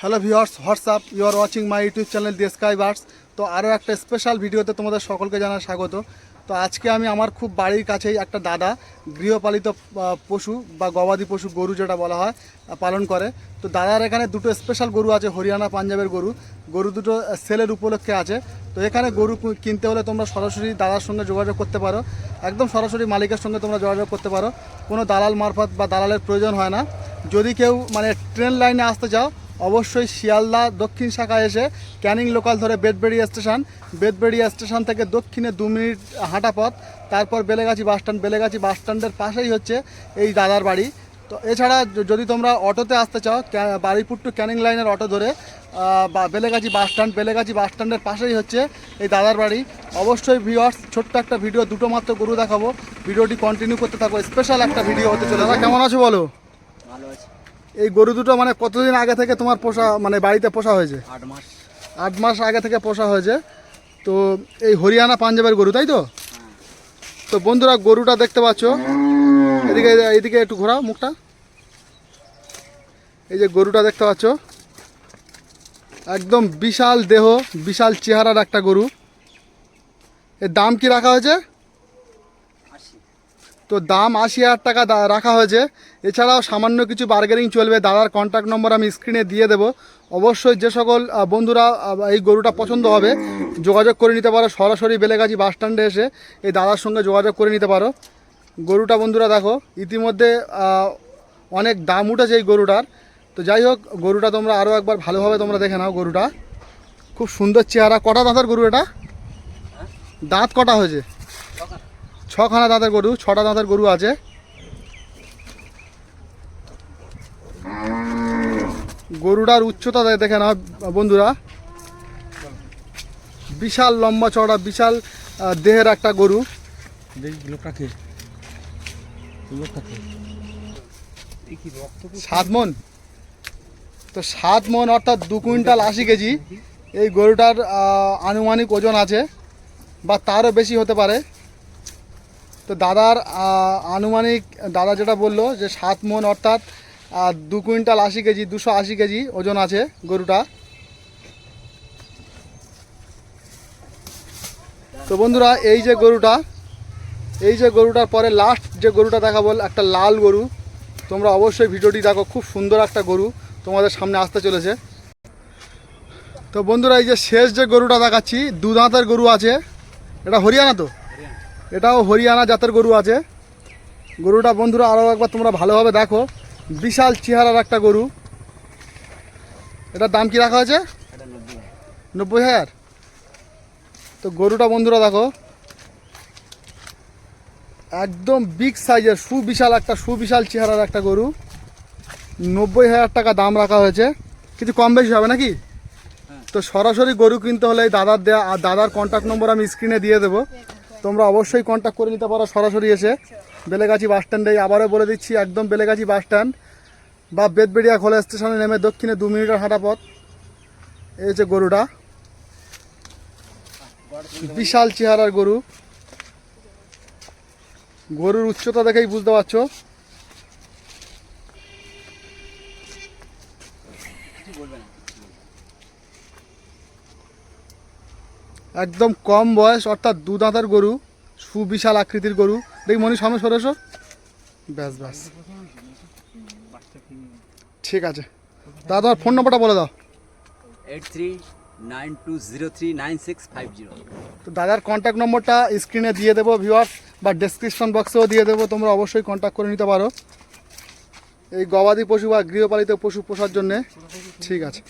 Hello viewers, what's up you are watching my YouTube channel the sky birds তো আরও একটা special ভিডিওতে তোমাদের সকলকে জানার স্বাগত। তো আজকে আমি আমার খুব বাড়ির কাছেই একটা দাদা, গৃহপালিত পশু বা গবাদি পশু গরু যেটা বলা হয় পালন করে। তো দাদার এখানে দুটো স্পেশাল গরু আছে, হরিয়ানা পাঞ্জাবের গরু। গরু দুটো সেলের উপলক্ষে আছে। তো এখানে গরু কিনতে হলে তোমরা সরাসরি দাদার সঙ্গে যোগাযোগ করতে পারো। একদম সরাসরি মালিকের সঙ্গে তোমরা যোগাযোগ করতে পারো। কোনো দালাল মারফত বা দালালের প্রয়োজন হয় না। যদি কেউ মানে ট্রেন লাইনে আসতে চাও অবশ্যই শিয়ালদা দক্ষিণ শাখা এসে ক্যানিং লোকাল ধরে বেদবেড়িয়া স্টেশন। বেদবেড়িয়া স্টেশন থেকে দক্ষিণে দু মিনিট হাঁটা পথ। তারপর Belegachhi bus stand. Belegachhi bus স্ট্যান্ডের পাশেই হচ্ছে এই দাদার বাড়ি। তো এছাড়া যদি তোমরা অটোতে আসতে চাও বাড়িপুর টু ক্যানিং লাইনের অটো ধরে বা Belegachhi bus stand Belegachhi bus স্ট্যান্ডের পাশেই হচ্ছে এই দাদার বাড়ি। অবশ্যই ভিওয়ার্স ছোট্ট একটা ভিডিও দুটো মাত্র গরু দেখাবো। ভিডিওটি কন্টিনিউ করতে থাকো। স্পেশাল একটা ভিডিও হতে চলে দাদা কেমন আছো বলো? ভালো আছে। এই গরু দুটো মানে কতদিন আগে থেকে তোমার পোষা মানে বাড়িতে পোষা হয়েছে? আট মাস। আট মাস আগে থেকে পোষা হয়েছে। তো এই হরিয়ানা পাঞ্জাবের গরু তাই তো? তো বন্ধুরা গরুটা দেখতে পাচ্ছ। এদিকে এদিকে একটু ঘোরাও মুখটা। এই যে গরুটা দেখতে পাচ্ছ। একদম বিশাল দেহ বিশাল চেহারার একটা গরু। এর দাম কি রাখা হয়েছে? তো দাম আশি হাজার টাকা রাখা হয়েছে। এছাড়াও সামান্য কিছু বার্গেনিং চলবে দাদার কন্ট্যাক্ট নম্বর আমি স্ক্রিনে দিয়ে দেবো। অবশ্যই যে সকল বন্ধুরা এই গরুটা পছন্দ হবে যোগাযোগ করে নিতে পারো। সরাসরি বেলেগাছি বাস স্ট্যান্ডে এসে এই দাদার সঙ্গে যোগাযোগ করে নিতে পারো। গরুটা বন্ধুরা দেখো ইতিমধ্যে অনেক দাম উঠেছে এই গরুটার। তো যাই হোক গরুটা তোমরা আরও একবার ভালোভাবে তোমরা দেখে নাও গরুটা। খুব সুন্দর চেহারা। কটা দাঁতের গরু এটা? দাঁত কটা হয়েছে? ছখানা দাঁতের গরু ছটা দাঁতের গরু আছে। গরুটার উচ্চতা দেখে নাও বন্ধুরা। বিশাল লম্বা চড়া বিশাল দেহের একটা গরু। সাত মন। তো সাত মন অর্থাৎ দু কুইন্টাল আশি কেজি। এই গরুটার আনুমানিক ওজন আছে বা তারও বেশি হতে পারে। তো দাদার আনুমানিক দাদা যেটা বলল যে সাত মন অর্থাৎ আহ, দু কুইন্টাল আশি কেজি দুশো আশি কেজি ওজন আছে গরুটা। তো বন্ধুরা এই যে গরুটা এই যে গরুটার পরে লাস্ট যে গরুটা দেখাবো একটা লাল গরু। তোমরা অবশ্যই ভিডিওটি দেখো খুব সুন্দর একটা গরু তোমাদের সামনে আসতে চলেছে। তো বন্ধুরা এই যে শেষ যে গরুটা দেখাচ্ছি দু দাঁতের গরু আছে। এটা হরিয়ানা তো? এটাও হরিয়ানা জাতের গরু আছে। গরুটা বন্ধুরা আরও একবার তোমরা ভালোভাবে দেখো। বিশাল চেহারার একটা গরু। এটার দাম কি রাখা হয়েছে নব্বই হাজার। তো গরুটা বন্ধুরা দেখো একদম বিগ সাইজের সুবিশাল একটা সুবিশাল চেহারার একটা গরু। নব্বই হাজার টাকা দাম রাখা হয়েছে। কিছু কম বেশি হবে নাকি? তো সরাসরি গরু কিনতে হলে দাদার দেয়া আর দাদার কন্ট্যাক্ট নম্বর আমি স্ক্রিনে দিয়ে দেবো। তোমরা অবশ্যই কন্ট্যাক্ট করে নিতে পারো সরাসরি এসে। বেলেগাছি বাস স্ট্যান্ডে আবারও বলে দিচ্ছি, একদম বেলেগাছি বাস স্ট্যান্ড বা বেদবেড়িয়া খোলা স্টেশনে নেমে দক্ষিণে দু মিনিটের হাঁটা পথ। এই হচ্ছে গরুটা। বিশাল চেহারার গরু। গরুর উচ্চতা দেখেই বুঝতে পারছ বলবে না একদম কম বয়স অর্থাৎ দু দাঁতের গরু সুবিশাল আকৃতির গরু। দেখি মনি সামনে সরে এসো। ব্যাস ব্যাস। ঠিক আছে। দাদা তোমার ফোন নম্বরটা বলে দাও। Eight three nine two zero three nine six five zero তো দাদার কন্ট্যাক্ট নম্বরটা স্ক্রিনে দিয়ে দেবো ভিউয়ার্স বা ডেসক্রিপশন বক্সেও দিয়ে দেবো। তোমরা অবশ্যই কন্ট্যাক্ট করে নিতে পারো। এই গবাদি পশু বা গৃহপালিত পশু পোষার জন্যে। ঠিক আছে।